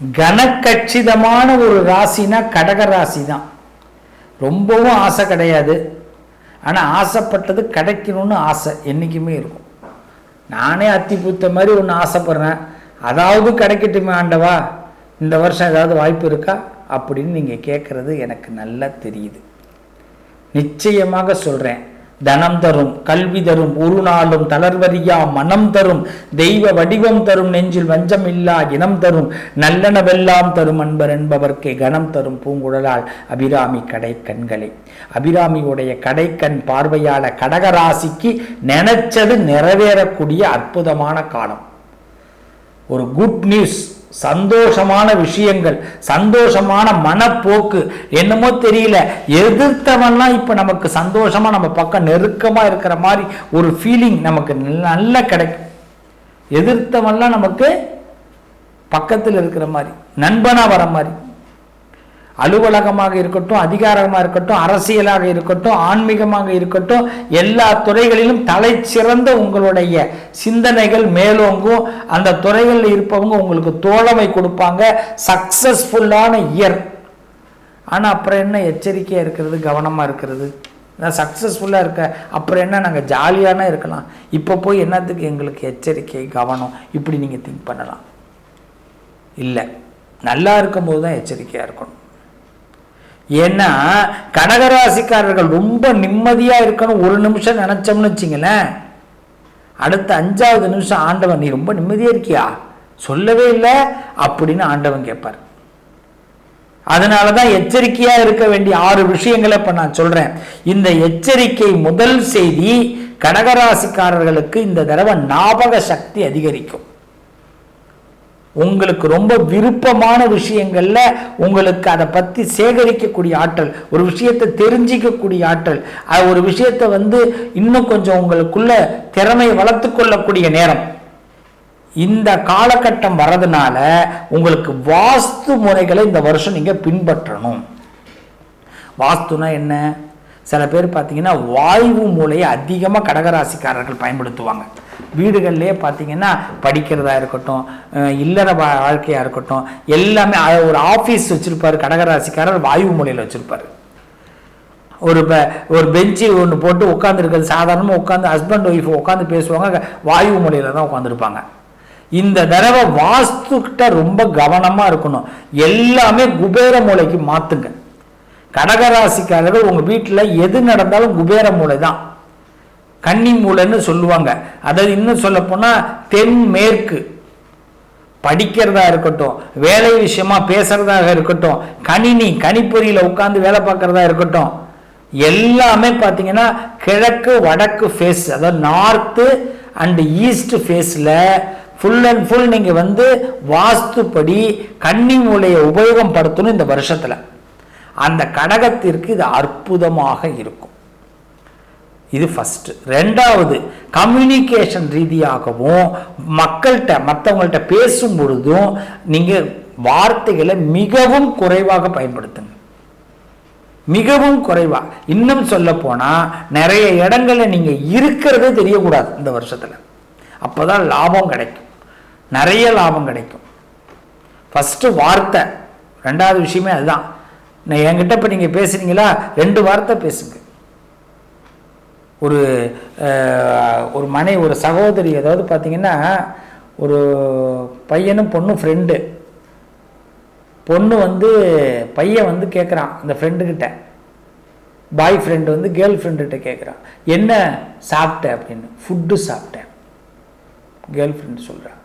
கனக்கட்சிதமான ஒரு ராசினா கடக ராசி தான் ரொம்பவும் ஆசை கிடையாது. ஆனால் ஆசைப்பட்டது கிடைக்கணும்னு ஆசை என்றைக்குமே இருக்கும். நானே அத்தி பூத்த மாதிரி ஒன்று ஆசைப்படுறேன். அதாவது கிடைக்கட்டுமே ஆண்டவா? இந்த வருஷம் ஏதாவது வாய்ப்பு இருக்கா? அப்படின்னு நீங்கள் கேட்குறது எனக்கு நல்லா தெரியுது. நிச்சயமாக சொல்கிறேன் தனம் தரும் கல்வி தரும் ஒரு நாளும் தளர்வரியா மனம் தரும் தெய்வ வடிவம் தரும் நெஞ்சில் வஞ்சம் இல்லா இனம் தரும் நல்லனவெல்லாம் தரும் அன்பர் என்பவர்க்கே கணம் தரும் பூங்குழலால் அபிராமி கடை கண்களை அபிராமியுடைய கடைக்கண் பார்வையாள கடகராசிக்கு நினைச்சது நிறைவேறக்கூடிய அற்புதமான காலம். ஒரு குட் நியூஸ் சந்தோஷமான விஷயங்கள் சந்தோஷமான மனப்போக்கு என்னமோ தெரியல. எதிர்த்தவன்லாம் இப்போ நமக்கு சந்தோஷமாக நம்ம பக்கம் நெருக்கமாக இருக்கிற மாதிரி ஒரு ஃபீலிங் நமக்கு நல்ல கிடைக்கும். எதிர்த்தவன்லாம் நமக்கு பக்கத்தில் இருக்கிற மாதிரி நண்பனாக வர மாதிரி. அலுவலகமாக இருக்கட்டும் அதிகாரமாக இருக்கட்டும் அரசியலாக இருக்கட்டும் ஆன்மீகமாக இருக்கட்டும் எல்லா துறைகளிலும் தலை சிறந்த உங்களுடைய சிந்தனைகள் மேலோங்கும். அந்த துறைகளில் இருப்பவங்க உங்களுக்கு தோழமை கொடுப்பாங்க. சக்சஸ்ஃபுல்லான இயர் ஆனால் அப்புறம் என்ன எச்சரிக்கையாக இருக்கிறது கவனமாக இருக்கிறது? சக்ஸஸ்ஃபுல்லாக இருக்க அப்புறம் என்ன நாங்கள் ஜாலியான இருக்கலாம். இப்போ போய் என்னத்துக்கு எங்களுக்கு எச்சரிக்கை கவனம்? இப்படி நீங்கள் திங்க் பண்ணலாம். இல்லை. நல்லா இருக்கும்போது தான் எச்சரிக்கையாக இருக்கணும். ஏன்னா கடகராசிக்காரர்கள் ரொம்ப நிம்மதியாக இருக்கணும். ஒரு நிமிஷம் நினச்சோம்னு வச்சிங்களேன். அடுத்த அஞ்சாவது நிமிஷம் ஆண்டவன் நீ ரொம்ப நிம்மதியாக இருக்கியா? சொல்லவே இல்லை அப்படின்னு ஆண்டவன் கேட்பார். அதனாலதான் எச்சரிக்கையாக இருக்க வேண்டிய ஆறு விஷயங்களை இப்போ நான் சொல்கிறேன் இந்த எச்சரிக்கை முதல் செய்தி கடகராசிக்காரர்களுக்கு இந்த தடவை ஞாபக சக்தி அதிகரிக்கும். உங்களுக்கு ரொம்ப விருப்பமான விஷயங்களில் உங்களுக்கு அதை பற்றி சேகரிக்கக்கூடிய ஆற்றல் ஒரு விஷயத்தை தெரிஞ்சிக்கக்கூடிய ஆற்றல் அது ஒரு விஷயத்தை வந்து இன்னும் கொஞ்சம் உங்களுக்குள்ள திறமையை வளர்த்து கொள்ளக்கூடிய நேரம். இந்த காலகட்டம் வர்றதுனால உங்களுக்கு வாஸ்து முறைகளை இந்த வருஷம் நீங்கள் பின்பற்றணும். வாஸ்துனா என்ன? சில பேர் பார்த்தீங்கன்னா வாய்வு மூலையை அதிகமாக கடகராசிக்காரர்கள் பயன்படுத்துவாங்க. வீடுகள்லேயே பார்த்தீங்கன்னா படிக்கிறதா இருக்கட்டும் அஹ் இல்லற வா- வாழ்க்கையா இருக்கட்டும் எல்லாமே ஒரு ஆஃபீஸ் வச்சிருப்பாரு கடகராசிக்காரர் வாயு மூலையில் வச்சிருப்பாரு. ஒரு ப- ஒரு பெஞ்சு ஒன்று போட்டு உட்காந்துருக்கிறது சாதாரணமாக உட்காந்து ஹஸ்பண்ட் ஒய்ஃப் உட்காந்து பேசுவாங்க வாயு மூலையில் தான் உட்காந்துருப்பாங்க இந்த தடவை வாஸ்துக்கிட்ட ரொம்ப கவனமாக இருக்கணும். எல்லாமே குபேர மூலைக்கு மாற்றுங்க கடகராசிக்காரர்கள் உங்கள் வீட்டில் எது நடந்தாலும் குபேர மூலை தான். கன்னி மூலைன்னு சொல்லுவாங்க. அதாவது இன்னும் சொல்ல போனால் தென் படிக்கிறதா இருக்கட்டும் வேலை விஷயமா பேசுறதாக இருக்கட்டும் கணினி கணிப்பொறியில் உட்காந்து வேலை பார்க்கறதா இருக்கட்டும் எல்லாமே பார்த்தீங்கன்னா கிழக்கு வடக்கு ஃபேஸ் அதாவது நார்த்து அண்டு ஈஸ்ட் ஃபேஸில் ஃபுல் அண்ட் ஃபுல் நீங்கள் வந்து வாஸ்துப்படி கன்னி மூலையை உபயோகப்படுத்தணும் இந்த வருஷத்தில். அந்த கடகத்திற்கு இது அற்புதமாக இருக்கும். இது ஃபஸ்ட்டு ரெண்டாவது கம்யூனிகேஷன் ரீதியாகவும் மக்கள்கிட்ட மற்றவங்கள்ட்ட பேசும் பொழுதும் நீங்கள் வார்த்தைகளை மிகவும் குறைவாக பயன்படுத்துங்க. மிகவும் குறைவாக இன்னும் சொல்ல போனால் நிறைய இடங்களில் நீங்கள் இருக்கிறதே தெரியக்கூடாது இந்த வருஷத்தில். அப்போ தான் லாபம் கிடைக்கும். நிறைய லாபம் கிடைக்கும். ஃபஸ்ட்டு வார்த்தை. ரெண்டாவது விஷயமே அதுதான். நான் என்கிட்ட இப்போ நீங்கள் பேசுறீங்களா? ரெண்டு வார்த்தை பேசுங்க. ஒரு ஒரு மனை ஒரு சகோதரி அதாவது பார்த்தீங்கன்னா ஒரு பையனும் பொண்ணும் ஃப்ரெண்டு பொண்ணு வந்து பையன் வந்து கேட்குறான் அந்த ஃப்ரெண்டுக்கிட்ட பாய் ஃப்ரெண்டு வந்து கேர்ள் ஃப்ரெண்டுகிட்ட கேட்குறான் என்ன சாப்பிட்ட? அப்படின்னு. ஃபுட்டு சாப்பிட்டேன் கேர்ள் ஃப்ரெண்டு சொல்கிறான்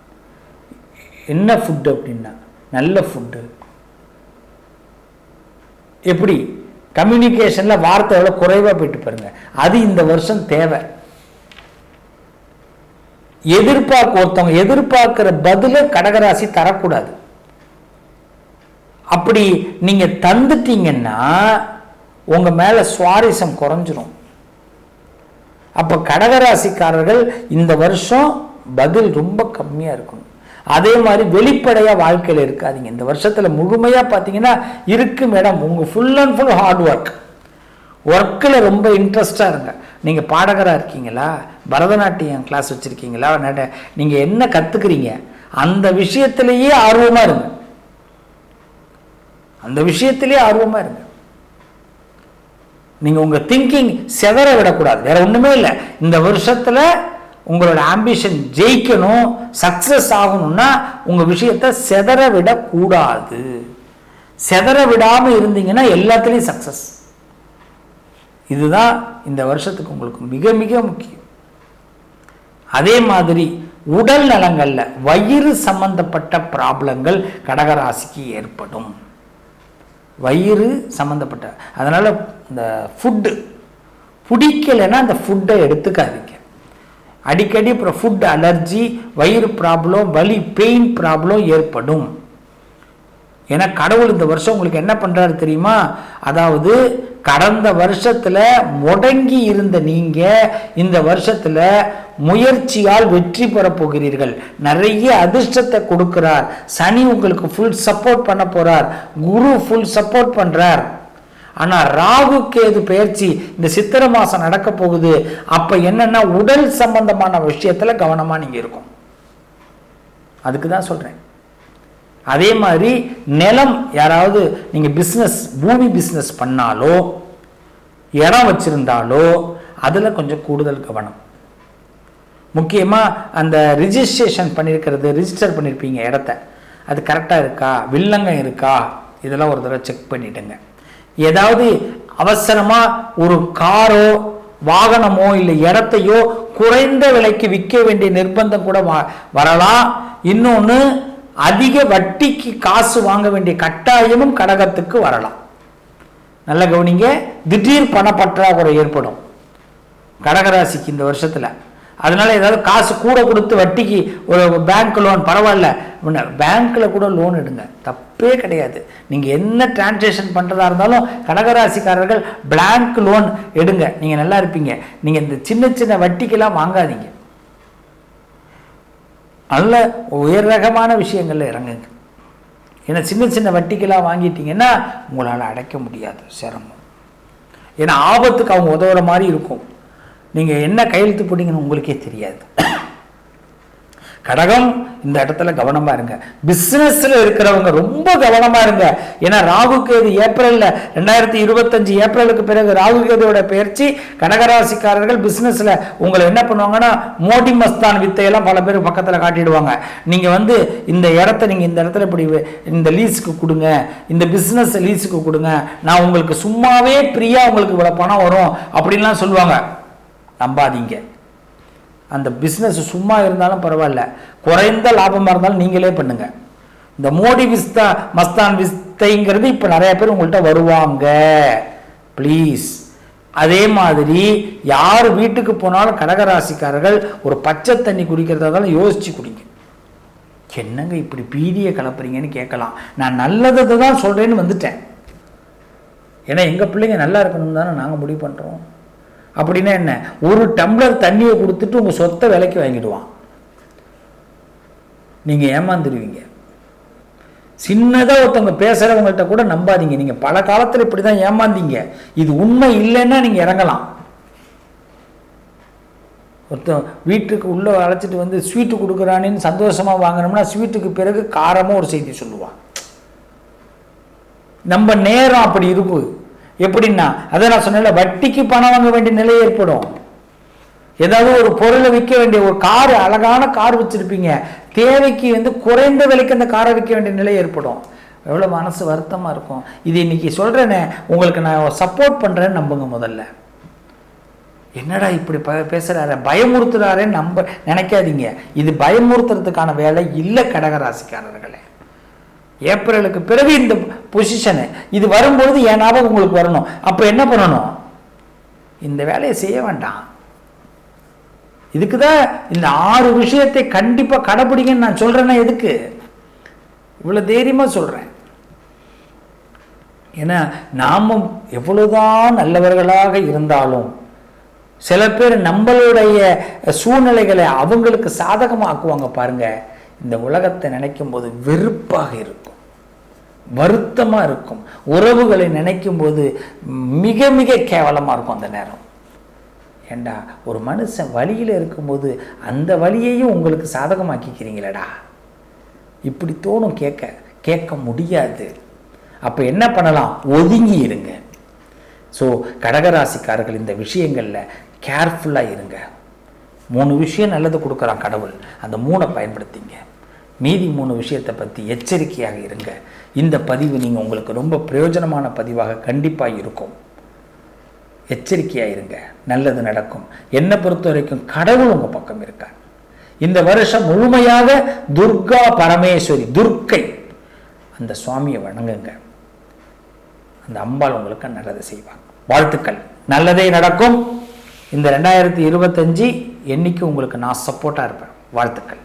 என்ன ஃபுட்டு அப்படின்னா நல்ல ஃபுட்டு எப்படி? கம்யூனிகேஷனில் வார்த்தை எவ்வளோ குறைவாக போயிட்டு பாருங்க. அது இந்த வருஷம் தேவை. எதிர்பார்க்க ஒருத்தவங்க எதிர்பார்க்கிற பதிலை கடகராசி தரக்கூடாது. அப்படி நீங்க தந்துட்டீங்கன்னா உங்க மேல சுவாரஸ்யம் குறைஞ்சிரும். அப்ப கடகராசிக்காரர்கள் இந்த வருஷம் பதில் ரொம்ப கம்மியா இருக்கணும். அதே மாதிரி வெளிப்படையாக வாழ்க்கையில் இருக்காதீங்க. இந்த வருஷத்தில் முழுமையாக பார்த்தீங்கன்னா இருக்கும் இடம் உங்கள் full and full hard work ஒர்க்கில் ரொம்ப இன்ட்ரெஸ்டாக இருங்க. நீங்கள் பாடகராக இருக்கீங்களா? பரதநாட்டியம் கிளாஸ் வச்சுருக்கீங்களா? நட நீங்கள் என்ன கற்றுக்குறீங்க அந்த விஷயத்திலேயே ஆர்வமாக இருங்க. அந்த விஷயத்திலேயே ஆர்வமாக இருங்க. நீங்கள் உங்கள் திங்கிங் செதற விடக்கூடாது. வேற ஒன்றுமே இல்லை. இந்த வருஷத்தில் உங்களோட ஆம்பிஷன் ஜெயிக்கணும் சக்ஸஸ் ஆகணும்னா உங்கள் விஷயத்தை செதற விடக்கூடாது. செதற விடாமல் இருந்தீங்கன்னா எல்லாத்துலேயும் சக்ஸஸ் இதுதான் இந்த வருஷத்துக்கு உங்களுக்கு மிக மிக முக்கியம். அதே மாதிரி உடல் நலங்களில் வயிறு சம்பந்தப்பட்ட ப்ராப்ளங்கள் கடகராசிக்கு ஏற்படும். வயிறு சம்மந்தப்பட்ட அதனால் இந்த ஃபுட்டு பிடிக்கலைன்னா அந்த ஃபுட்டை எடுத்துக்காதீங்க. அடிக்கடி அப்புறம் ஃபுட் அலர்ஜி வயிறு ப்ராப்ளம் வலி பெயின் ப்ராப்ளம் ஏற்படும். ஏன்னா கடவுள் இந்த வருஷம் உங்களுக்கு என்ன பண்ணுறாரு தெரியுமா? அதாவது கடந்த வருஷத்தில் முடங்கி இருந்த நீங்கள் இந்த வருஷத்தில் முயற்சியால் வெற்றி பெற போகிறீர்கள். நிறைய அதிர்ஷ்டத்தை கொடுக்கிறார். சனி உங்களுக்கு ஃபுல் சப்போர்ட் பண்ண போகிறார் குரு ஃபுல் சப்போர்ட் பண்ணுறார் ஆனால் ராகு கேது பயிற்சி இந்த சித்திரை மாதம் நடக்க போகுது. அப்போ என்னென்னா உடல் சம்பந்தமான விஷயத்தில் கவனமாக நீங்கள் இருக்கும் அதுக்கு தான் சொல்கிறேன் அதே மாதிரி நிலம் யாராவது நீங்கள் பிஸ்னஸ் பூமி பிஸ்னஸ் பண்ணாலோ இடம் வச்சுருந்தாலோ அதில் கொஞ்சம் கூடுதல் கவனம். முக்கியமாக அந்த ரிஜிஸ்ட்ரேஷன் பண்ணியிருக்கிறது ரிஜிஸ்டர் பண்ணியிருப்பீங்க இடத்த. அது கரெக்டாக இருக்கா? வில்லங்கம் இருக்கா? இதெல்லாம் ஒரு தடவை செக் பண்ணிவிடுங்க ஏதாவது அவசரமாக ஒரு காரோ வாகனமோ இல்லை இடத்தையோ குறைந்த விலைக்கு விற்க வேண்டிய நிர்பந்தம் கூட வரலாம். இன்னொன்று அதிக வட்டிக்கு காசு வாங்க வேண்டிய கட்டாயமும் கடகத்துக்கு வரலாம். நல்ல கவனிங்க. திடீர் பணப்பற்றாக்குறை ஏற்படும். கடகராசிக்கு இந்த வருஷத்தில் அதனால ஏதாவது காசு கூட கொடுத்து வட்டிக்கு ஒரு பேங்க் லோன் பரவாயில்ல. பேங்க்கில் கூட லோன் எடுங்க. தப்பே கிடையாது. நீங்கள் என்ன டிரான்சேக்ஷன் பண்ணுறதா இருந்தாலும் கடகராசிக்காரர்கள் பிளாங்க் லோன் எடுங்க. நீங்கள் நல்லா இருப்பீங்க. நீங்கள் இந்த சின்ன சின்ன வட்டிக்கெல்லாம் வாங்காதீங்க. நல்ல உயர் ரகமான விஷயங்களில் இறங்குங்க. ஏன்னா சின்ன சின்ன வட்டிக்கெல்லாம் வாங்கிட்டீங்கன்னா உங்களால் அடைக்க முடியாது. சிரமம். ஏன்னா ஆபத்துக்கு அவங்க உதவுற மாதிரி இருக்கும். நீங்கள் என்ன கையெழுத்து போட்டீங்கன்னு உங்களுக்கே தெரியாது. கடகம் இந்த இடத்துல கவனமாக இருங்க. பிஸ்னஸில் இருக்கிறவங்க ரொம்ப கவனமாக இருங்க. ஏன்னா ராகு கேது ஏப்ரலில் ரெண்டாயிரத்தி இருபத்தஞ்சு ஏப்ரலுக்கு பிறகு ராகு கேதுவோட பயிற்சி கடகராசிக்காரர்கள் பிஸ்னஸில் உங்களை என்ன பண்ணுவாங்கன்னா மோடி மஸ்தான் வித்தையெல்லாம் பல பேர் பக்கத்தில் காட்டிடுவாங்க. நீங்கள் வந்து இந்த இடத்த நீங்கள் இந்த இடத்துல இப்படி இந்த லீஸுக்கு கொடுங்க இந்த பிஸ்னஸ் லீஸுக்கு கொடுங்க நான் உங்களுக்கு சும்மாவே ஃப்ரீயாக உங்களுக்கு இவ்வளோ பணம் வரும் அப்படின்லாம் சொல்லுவாங்க. நம்பாதீங்க. அந்த பிஸ்னஸ் சும்மா இருந்தாலும் பரவாயில்ல. குறைந்த லாபமாக இருந்தாலும் நீங்களே பண்ணுங்க. இந்த மோடி விஸ்தா மஸ்தான் விஸ்தைங்கிறது இப்போ நிறைய பேர் உங்கள்கிட்ட வருவாங்க. ப்ளீஸ் அதே மாதிரி யார் வீட்டுக்கு போனாலும் கடகராசிக்காரர்கள் ஒரு பச்சை தண்ணி குடிக்கிறதா யோசித்து யோசிச்சு குடிங்க. என்னங்க இப்படி பீதியை கலப்புறீங்கன்னு கேட்கலாம். நான் நல்லதை தான் சொல்கிறேன்னு வந்துட்டேன். ஏன்னா எங்கள் பிள்ளைங்க நல்லா இருக்கணும் தானே நாங்கள் முடிவு பண்ணுறோம் அப்படின்னா என்ன? ஒரு டம்ளர் தண்ணியை கொடுத்துட்டு உங்கள் சொத்தை விலைக்கு வாங்கிடுவான். நீங்கள் ஏமாந்துடுவீங்க. சின்னதாக ஒருத்தவங்க பேசுகிறவங்கள்ட்ட கூட நம்பாதீங்க. நீங்கள் பல காலத்தில் இப்படி தான் ஏமாந்தீங்க. இது உண்மை இல்லைன்னா நீங்கள் இறங்கலாம். ஒருத்தன் வீட்டுக்கு உள்ளே அழைச்சிட்டு வந்து ஸ்வீட்டு கொடுக்குறானேன்னு சந்தோஷமாக வாங்கினோம்னா ஸ்வீட்டுக்கு பிறகு காரமாக ஒரு செய்தி சொல்லுவான். நம்ம நேரம் அப்படி இருக்குது எப்படின்னா அதை நான் சொன்ன வட்டிக்கு பணம் வாங்க வேண்டிய நிலை ஏற்படும். ஏதாவது ஒரு பொருளை விற்க வேண்டிய ஒரு கார் அழகான கார் வச்சுருப்பீங்க. தேவைக்கு வந்து குறைந்த விலைக்கு அந்த காரை விற்க வேண்டிய நிலை ஏற்படும். எவ்வளோ மனசு வருத்தமாக இருக்கும். இது இன்னைக்கு சொல்கிறேனே உங்களுக்கு நான் சப்போர்ட் பண்ணுறேன்னு நம்புங்க முதல்ல. என்னடா இப்படி ப பேசுகிறாரு பயமுறுத்துறாரே நம்ப நினைக்காதீங்க. இது பயமுறுத்துறதுக்கான வேலை இல்லை கடகராசிக்காரர்களே. ஏப்ரலுக்கு பிறகு இந்த பொசிஷனு இது வரும்பொழுது என் ஞாபகம் உங்களுக்கு வரணும். அப்போ என்ன பண்ணணும்? இந்த வேலையை செய்ய வேண்டாம். இதுக்கு தான் இந்த ஆறு விஷயத்தை கண்டிப்பாக கடைப்பிடிங்கன்னு நான் சொல்கிறேன்னா எதுக்கு? இவ்வளோ தைரியமாக சொல்கிறேன் ஏன்னா நாமும் எவ்வளோதான் நல்லவர்களாக இருந்தாலும் சில பேர் நம்மளுடைய சூழ்நிலைகளை அவங்களுக்கு சாதகமாக்குவாங்க பாருங்கள் இந்த உலகத்தை நினைக்கும் போது வெறுப்பாக இருக்கும். வருத்தமாக இருக்கும். உறவுகளை நினைக்கும் போது மிக மிக கேவலமாக இருக்கும் அந்த நேரம். ஏண்டா ஒரு மனுஷன் வழியில் இருக்கும்போது அந்த வழியையும் உங்களுக்கு சாதகமாக்கிக்கிறீங்களடா. இப்படி தோணும் கேட்க கேட்க முடியாது. அப்போ என்ன பண்ணலாம்? ஒதுங்கி இருங்க. ஸோ கடகராசிக்காரர்கள் இந்த விஷயங்களில் கேர்ஃபுல்லாக இருங்க. மூணு விஷயம் நல்லது கொடுக்குறான் கடவுள். அந்த மூணை பயன்படுத்திங்க. மீதி மூணு விஷயத்தை பற்றி எச்சரிக்கையாக இருங்க. இந்த பதிவு நீங்கள் உங்களுக்கு ரொம்ப பிரயோஜனமான பதிவாக கண்டிப்பாக இருக்கும். எச்சரிக்கையாக இருங்க. நல்லது நடக்கும். என்னை பொறுத்த வரைக்கும் கடவுள் உங்கள் பக்கம் இருக்கார். இந்த வருஷம் முழுமையாக துர்கா பரமேஸ்வரி துர்க்கை. அந்த சுவாமியை வணங்குங்க. அந்த அம்பாள் உங்களுக்கு நல்லது செய்வாங்க வாழ்த்துக்கள். நல்லதே நடக்கும். இந்த ரெண்டாயிரத்தி இருபத்தஞ்சி என்னைக்கு உங்களுக்கு நான் சப்போர்ட்டாக இருப்பேன். வாழ்த்துக்கள்.